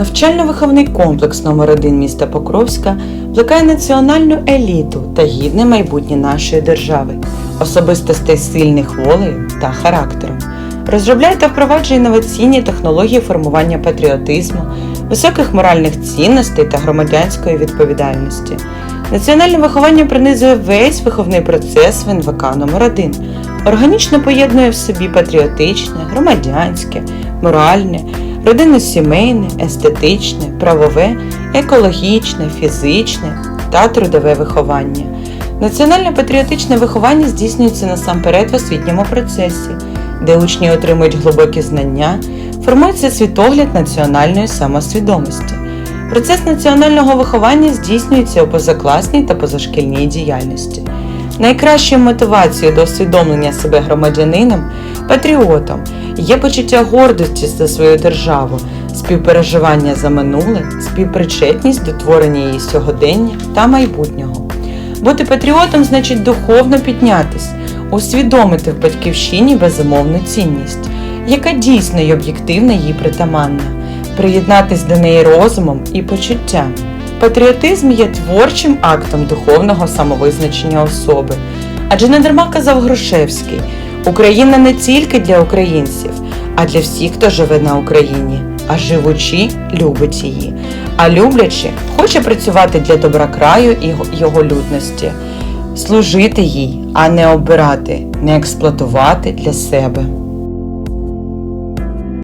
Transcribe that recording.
Навчально-виховний комплекс номер 1 міста Покровська плекає національну еліту та гідне майбутнє нашої держави, особистостей сильних волею та характером. Розробляє та впроваджує інноваційні технології формування патріотизму, високих моральних цінностей та громадянської відповідальності. Національне виховання принизує весь виховний процес в НВК номер 1 органічно поєднує в собі патріотичне, громадянське, моральне, родинно-сімейне, естетичне, правове, екологічне, фізичне та трудове виховання. Національне патріотичне виховання здійснюється насамперед в освітньому процесі, де учні отримують глибокі знання, формується світогляд національної самосвідомості. Процес національного виховання здійснюється у позакласній та позашкільній діяльності. Найкращою мотивацією до усвідомлення себе громадянином, патріотом є почуття гордості за свою державу, співпереживання за минуле, співпричетність до творення її сьогодення та майбутнього. Бути патріотом значить духовно піднятись, усвідомити в батьківщині безумовну цінність, яка дійсно й об'єктивно їй притаманна, приєднатись до неї розумом і почуттям. Патріотизм є творчим актом духовного самовизначення особи. Адже не дарма казав Грушевський: Україна не тільки для українців, а для всіх, хто живе на Україні, а живучи, любить її, а люблячи, хоче працювати для добра краю і його- людності, служити їй, а не обирати, не експлуатувати для себе.